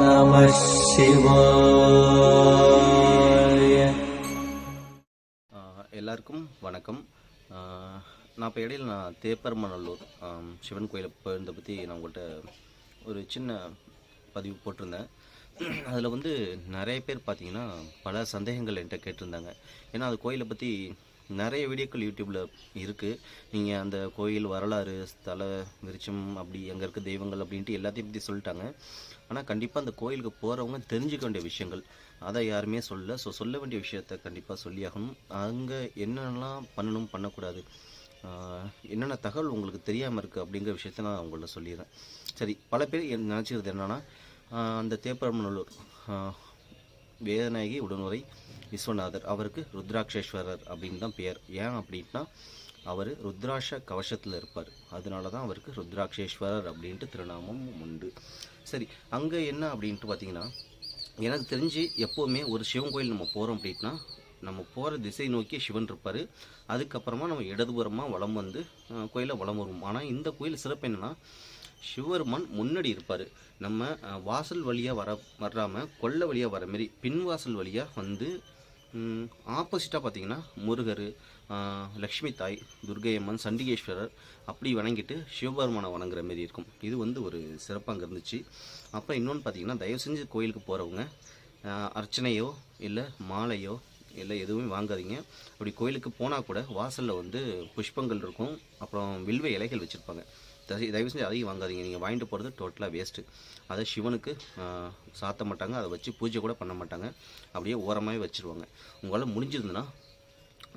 நம சிவாய எல்லாருக்கும் வணக்கம். நான் இப்போ இடையில நான் தேப்பரமநல்லூர் சிவன் கோயிலை போயிருந்த பற்றி நான் உங்கள்கிட்ட ஒரு சின்ன பதிவு போட்டிருந்தேன். அதில் வந்து நிறைய பேர் பார்த்தீங்கன்னா பல சந்தேகங்கள் என்கிட்ட கேட்டிருந்தாங்க. ஏன்னா அது கோயிலை பற்றி நிறைய வீடியோக்கள் யூடியூப்பில் இருக்குது நீங்கள் அந்த கோயில் வரலாறு ஸ்தல விருட்சம் அப்படி அங்கே இருக்க தெய்வங்கள் அப்படின்ட்டு எல்லாத்தையும் பற்றி சொல்லிட்டாங்க. ஆனால் கண்டிப்பாக அந்த கோயிலுக்கு போகிறவங்க தெரிஞ்சுக்க வேண்டிய விஷயங்கள். அதை யாருமே சொல்லல. ஸோ சொல்ல வேண்டிய விஷயத்த கண்டிப்பாக சொல்லியாகணும் அங்கே என்னென்னலாம் பண்ணணும் பண்ணக்கூடாது என்னென்ன தகவல் உங்களுக்கு தெரியாமல் இருக்குது அப்படிங்கிற விஷயத்த நான் உங்கள்ட்ட சொல்லிடுறேன். சரி பல பேர் நினச்சிக்கிறது என்னென்னா அந்த தேப்பரமநல்லூர் வேதநாயகி உடனுரை விஸ்வநாதர். அவருக்கு ருத்ராட்சேஸ்வரர் அப்படின்னு தான் பெயர். ஏன் அப்படின்னா அவர் ருத்ராட்ச கவசத்தில் இருப்பார். அதனால தான் அவருக்கு ருத்ராட்சேஸ்வரர் அப்படின்ட்டு திருநாமம் உண்டு. சரி அங்கே என்ன அப்படின்ட்டு பார்த்தீங்கன்னா எனக்கு தெரிஞ்சு எப்போவுமே ஒரு சிவன் கோயில் நம்ம போகிறோம் அப்படின்னா நம்ம போகிற திசை நோக்கி சிவன் இருப்பார். அதுக்கப்புறமா நம்ம இடதுபுறமாக வலம் வந்து கோயிலை வலம் வருவோம். ஆனால் இந்த கோயில் சிறப்பு என்னென்னா சிவருமான் முன்னாடி இருப்பார். நம்ம வாசல் வழியாக வர வராமல் கொல்லை வழியாக வர மாரி பின் வாசல் வழியாக வந்து ஆப்போசிட்டாக பார்த்தீங்கன்னா முருகர் லக்ஷ்மி தாய் துர்கையம்மன் சண்டிகேஸ்வரர் அப்படி வணங்கிட்டு சிவபெருமானை வணங்குற மாரி இருக்கும். இது வந்து ஒரு சிறப்பாக அங்கே இருந்துச்சு. அப்புறம் இன்னொன்று பார்த்தீங்கன்னா தயவு செஞ்சு கோயிலுக்கு போகிறவங்க அர்ச்சனையோ இல்லை மாலையோ இல்லை எதுவுமே வாங்காதீங்க. அப்படி கோயிலுக்கு போனால் கூட வாசலில் வந்து புஷ்பங்கள் இருக்கும். அப்புறம் வில்வ இலைகள் வச்சுருப்பாங்க. தயவு செஞ்சு அதையும் வாங்காதீங்க. நீங்கள் வாங்கிட்டு போகிறது டோட்டலாக வேஸ்ட்டு அதை சிவனுக்கு சாத்த மாட்டாங்க. அதை வச்சு பூஜை கூட பண்ண மாட்டாங்க. அப்படியே ஓரமாகவே வச்சுருவாங்க. உங்களால் முடிஞ்சிருந்துன்னா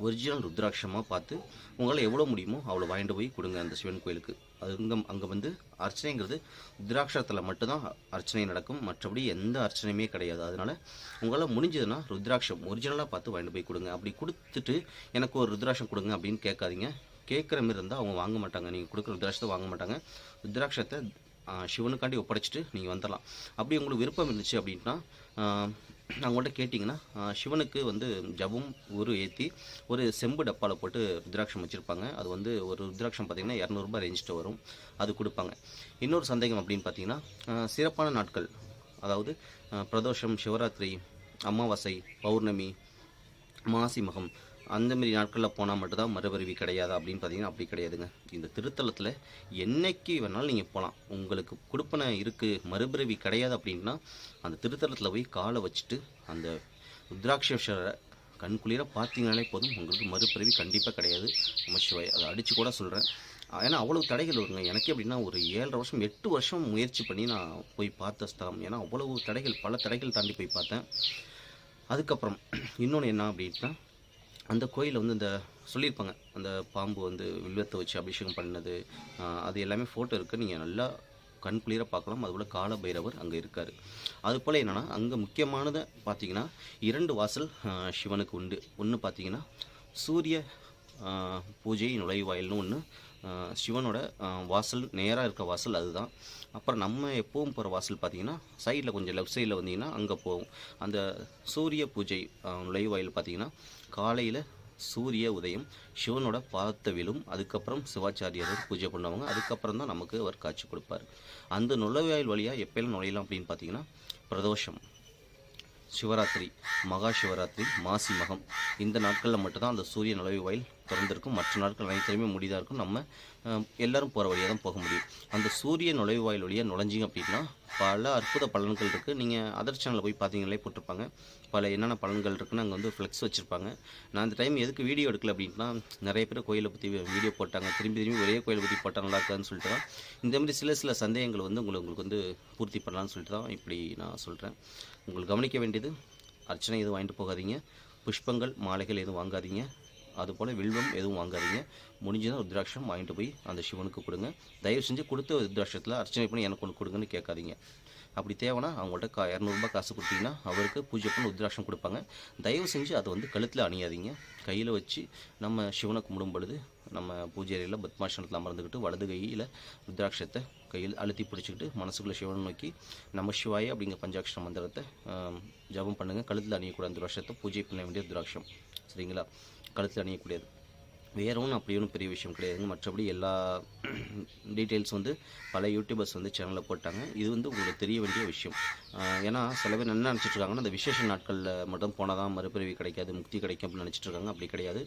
ஒரிஜினல் ருத்ராட்சமாக பார்த்து உங்களால் எவ்வளோ முடியுமோ அவ்வளோ வாங்கிட்டு போய் கொடுங்க அந்த சிவன் கோயிலுக்கு. அது இங்கே அங்கே வந்து அர்ச்சனைங்கிறது ருத்ராட்சத்தில் மட்டும்தான் அர்ச்சனை நடக்கும். மற்றபடி எந்த அர்ச்சனையுமே கிடையாது. அதனால் உங்களால் முடிஞ்சதுன்னா ருத்ராட்சம் ஒரிஜினலாக பார்த்து வாங்கிட்டு போய் கொடுங்க. அப்படி கொடுத்துட்டு எனக்கு ஒரு ருத்ராட்சம் கொடுங்க அப்படின்னு கேட்காதீங்க. கேட்குற மாதிரி இருந்தால் அவங்க வாங்க மாட்டாங்க. நீங்கள் கொடுக்குற ருத்ராட்சத்தை வாங்க மாட்டாங்க. ருத்ராட்சத்தை சிவனுக்காண்டி ஒப்படைச்சிட்டு நீங்கள் வந்துடலாம் அப்படி உங்களுக்கு விருப்பம் இருந்துச்சு அப்படின்னா அவங்கள்ட்ட கேட்டிங்கன்னா சிவனுக்கு வந்து ஜபம் ஒரு ஏற்றி ஒரு செம்பு டப்பாவில் போட்டு ருத்ராட்சம் வச்சுருப்பாங்க. அது வந்து ஒரு ருத்ராட்சம் பார்த்திங்கன்னா இரநூறுபா ரேஞ்சிட்டு வரும். அது கொடுப்பாங்க. இன்னொரு சந்தேகம் அப்படின்னு பார்த்தீங்கன்னா சிறப்பான நாட்கள். அதாவது பிரதோஷம் சிவராத்திரி அமாவாசை பௌர்ணமி மாசி மகம் அந்தமாரி நாட்களில் போனால் மட்டும்தான் மறுபிறவி கிடையாதா அப்படின்னு பார்த்தீங்கன்னா அப்படி கிடையாதுங்க. இந்த திருத்தலத்தில் என்னைக்கு வேணாலும் நீங்கள் போகலாம் உங்களுக்கு கொடுப்பனை இருக்குது மறுபிறவி கிடையாது அப்படின்னா அந்த திருத்தலத்தில் போய் காலை வச்சுட்டு அந்த ருத்ராட்சேஸ்வரரை கண்குளிர பார்த்தீங்கனாலே போதும். உங்களுக்கு மறுபிறவி கண்டிப்பாக கிடையாது. நம்ம சிவாய் அதை அடித்து கூட சொல்கிறேன் ஏன்னா அவ்வளோ தடைகள் வருங்க. எனக்கே அப்படின்னா ஒரு ஏழரை வருஷம் எட்டு வருஷம் முயற்சி பண்ணி நான் போய் பார்த்த ஸ்தலம். ஏன்னா அவ்வளவு தடைகள் பல தடைகள் தாண்டி போய் பார்த்தேன். அதுக்கப்புறம் இன்னொன்று என்ன அப்படின்னா அந்த கோயிலில் வந்து இந்த சொல்லியிருப்பாங்க அந்த பாம்பு வந்து வில்வத்தை வச்சு அபிஷேகம் பண்ணது அது எல்லாமே ஃபோட்டோ இருக்குது நீங்கள் நல்லா கண் குளிர பார்க்கலாம். அதுபோல் கால பைரவர் அங்கே இருக்கார். அதுபோல் என்னென்னா அங்கே முக்கியமானதை பார்த்தீங்கன்னா இரண்டு வாசல் சிவனுக்கு உண்டு. ஒன்று பார்த்தீங்கன்னா சூரிய பூஜை நுழைவாயில்னு ஒன்று சிவனோட வாசல் நேராக இருக்க வாசல் அதுதான். அப்புறம் நம்ம எப்போவும் போகிற வாசல் பார்த்தீங்கன்னா சைடில் கொஞ்சம் லெஃப்ட் சைடில் வந்தீங்கன்னா அங்கே போகும். அந்த சூரிய பூஜை நுழைவாயில் பார்த்தீங்கன்னா காலையில் சூரிய உதயம் சிவனோட பாதத்தை விழும் அதுக்கப்புறம் சிவாச்சாரியர் பூஜை பண்ணுவாங்க. அதுக்கப்புறம் தான் நமக்கு அவர் காட்சி கொடுப்பார். அந்த நுழைவாயில் வழியாக எப்போல்லாம் நுழையலாம் அப்படின்னு பார்த்தீங்கன்னா பிரதோஷம் சிவராத்திரி மகா சிவராத்திரி மாசி மகம். இந்த நாட்களில் மட்டும்தான் அந்த சூரிய நுழைவு வாயில் திறந்திருக்கும். மற்ற நாட்கள் அனைத்துலையுமே முடிதாக இருக்கும். நம்ம எல்லோரும் எல்லாரும் போகிற வழியாக தான் போக முடியும். அந்த சூரிய நுழைவு வாயில் வழியாக நுழைஞ்சிங்க அப்படின்னா பல அற்புத பலன்கள் இருக்குது நீங்கள் அதர் சேனலில் போய் பார்த்தீங்களே போட்டிருப்பாங்க. பல என்னென்ன பலன்கள் இருக்குன்னு அங்கே வந்து ஃப்ளெக்ஸ் வச்சுருப்பாங்க. நான் அந்த டைம் எதுக்கு வீடியோ எடுக்கல அப்படின்னா நிறைய பேர் கோயிலை பற்றி வீடியோ போட்டாங்க. திரும்பி திரும்பி ஒரே கோயிலை பற்றி போட்டால் நல்லா இருக்காதுன்னு சொல்லிட்டு தான். இந்த மாதிரி சில சில சந்தேகங்கள் வந்து உங்களுக்கு உங்களுக்கு வந்து பூர்த்தி பண்ணலான்னு சொல்லிட்டு தான் இப்படி நான் சொல்கிறேன் உங்களுக்கு கவனிக்க வேண்டியது அர்ச்சனை எதுவும் வாங்கிட்டு போகாதீங்க. புஷ்பங்கள் மாலைகள் எதுவும் வாங்காதீங்க. அதுபோல் வில்வம் எதுவும் வாங்காதீங்க. முடிஞ்சதும் ருத்ராட்சம் வாங்கிட்டு போய் அந்த சிவனுக்கு கொடுங்க. தயவு செஞ்சு கொடுத்த ருத்ராட்சத்தில் அர்ச்சனை பண்ணி எனக்கு ஒன்று கொடுங்கன்னு கேட்காதீங்க. அப்படி தேவைன்னா அவங்கள்ட்ட கா இரநூறுபா காசு கொடுத்தீங்கன்னா அவருக்கு பூஜை பண்ணி ருத்ராட்சம் கொடுப்பாங்க. தயவு செஞ்சு அதை வந்து கழுத்தில் அணியாதீங்க. கையில் வச்சு நம்ம சிவனை கும்பிடும் பொழுது நம்ம பூஜை அறையில் பத்மாசனத்தில் அமர்ந்துக்கிட்டு வலது கையில் ருத்ராட்சத்தை கையில் அழுத்தி பிடிச்சிக்கிட்டு மனசுக்குள்ளே சிவனை நோக்கி நம்ம சிவாய அப்படிங்கிற பஞ்சாட்சர மந்திரத்தை ஜபம் ஜெபம் பண்ணுங்கள் கழுத்தில் அணியக்கூடாது ருத்ராட்சத்தை. பூஜை பண்ண வேண்டிய ருத்ராட்சம். சரிங்களா? கழுத்தில் அணியக்கூடியது. வேற ஒன்றும் அப்படி ஒன்றும் பெரிய விஷயம் கிடையாதுங்க. மற்றபடி எல்லா டீட்டெயில்ஸ் வந்து பல யூடியூபர்ஸ் வந்து சேனலில் போட்டாங்க. இது வந்து உங்களுக்கு தெரிய வேண்டிய விஷயம். ஏன்னா சில பேர் என்ன நினச்சிட்டு இருக்காங்கன்னா அந்த விசேஷ நாட்களில் மட்டும் போனால் தான் மறுபிறவி கிடைக்காது முக்தி கிடைக்கும் அப்படின்னு நினச்சிட்ருக்காங்க அப்படி கிடையாது.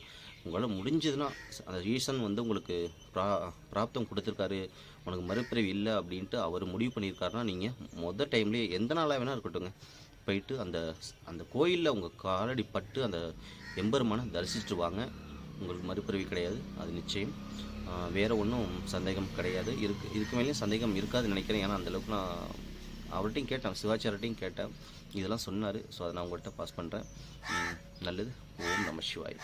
உங்களால் முடிஞ்சதுன்னா அந்த ரீசன் வந்து உங்களுக்கு ப்ரா பிராப்தம் கொடுத்துருக்காரு. உனக்கு மறுபிறவி இல்லை அப்படின்ட்டு அவர் முடிவு பண்ணியிருக்காருன்னா நீங்கள் மொதல் டைம்லேயே எந்த நாளாக வேணால் இருக்கட்டுங்க போயிட்டு அந்த அந்த கோயிலில் உங்கள் காலடி பட்டு அந்த எம்பெருமானை தரிசிச்சுட்டு வாங்க உங்களுக்கு மறுபிறவி கிடையாது அது நிச்சயம். வேறு ஒன்றும் சந்தேகம் கிடையாது. இருக்கு இதுக்கு மேலேயும் சந்தேகம் இருக்காதுன்னு நினைக்கிறேன். ஏன்னா அந்தளவுக்கு நான் அவர்கிட்டையும் கேட்டேன் சிவாச்சார்ட்டையும் கேட்டேன். இதெல்லாம் சொன்னார். ஸோ அதை நான் உங்கள்கிட்ட பாஸ் பண்ணுறேன் நல்லது. ஓம் நம சிவாய்.